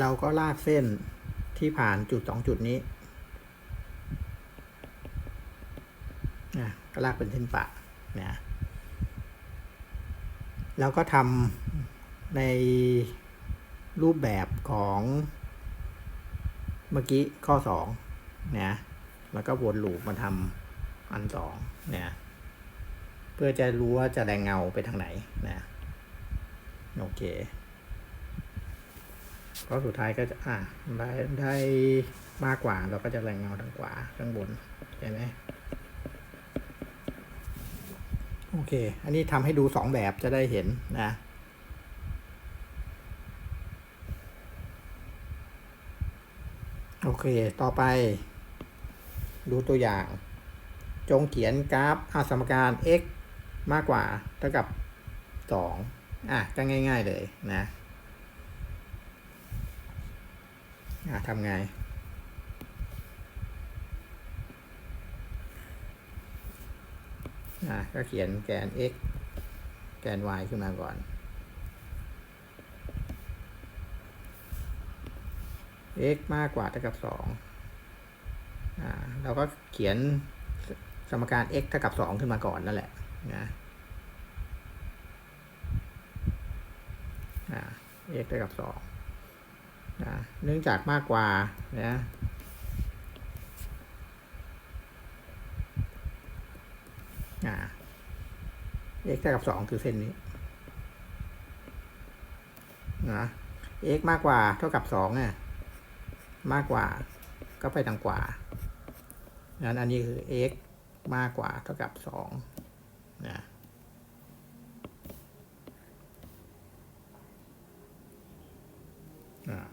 เราก็ลากเส้นที่ผ่านจุดสองจุดนี้นะก็ลากเป็นเส้นปะนะเราก็ทำในรูปแบบของเมื่อกี้ข้อสองนะแล้วก็วนลูปมาทำอันสองนะเพื่อจะรู้ว่าจะแรงเงาไปทางไหนนะโอเค ก็สุดท้ายก็จะอ่าได้ได้มากกว่าเราก็จะแรงเงาทางขวาข้างบนใช่ไหมโอเค อันนี้ทำให้ดูสองแบบจะได้เห็นนะโอเค ต่อไป ดูตัวอย่าง จงเขียนกราฟอาสมการ x มากกว่าเท่ากับ 2 อะก็ง่าย ๆเลยนะ อะทำไง อะก็เขียนแกน x แกน y ขึ้นมาก่อน x มากกว่าเท่ากับ2อ่าเราก็เขียนสมการ x เท่ากับ2ขึ้นมาก่อนนั่นแหละนะอ่า x เท่ากับ2 นะเนื่องจากมากกว่านะอ่า x เท่ากับ2คือเส้นนี้นะ x มากกว่าเท่ากับ2เนี่ยมากกว่าก็ไปทางขวางั้นอันนี้คือ x มากกว่าเท่ากับสองนะอ่า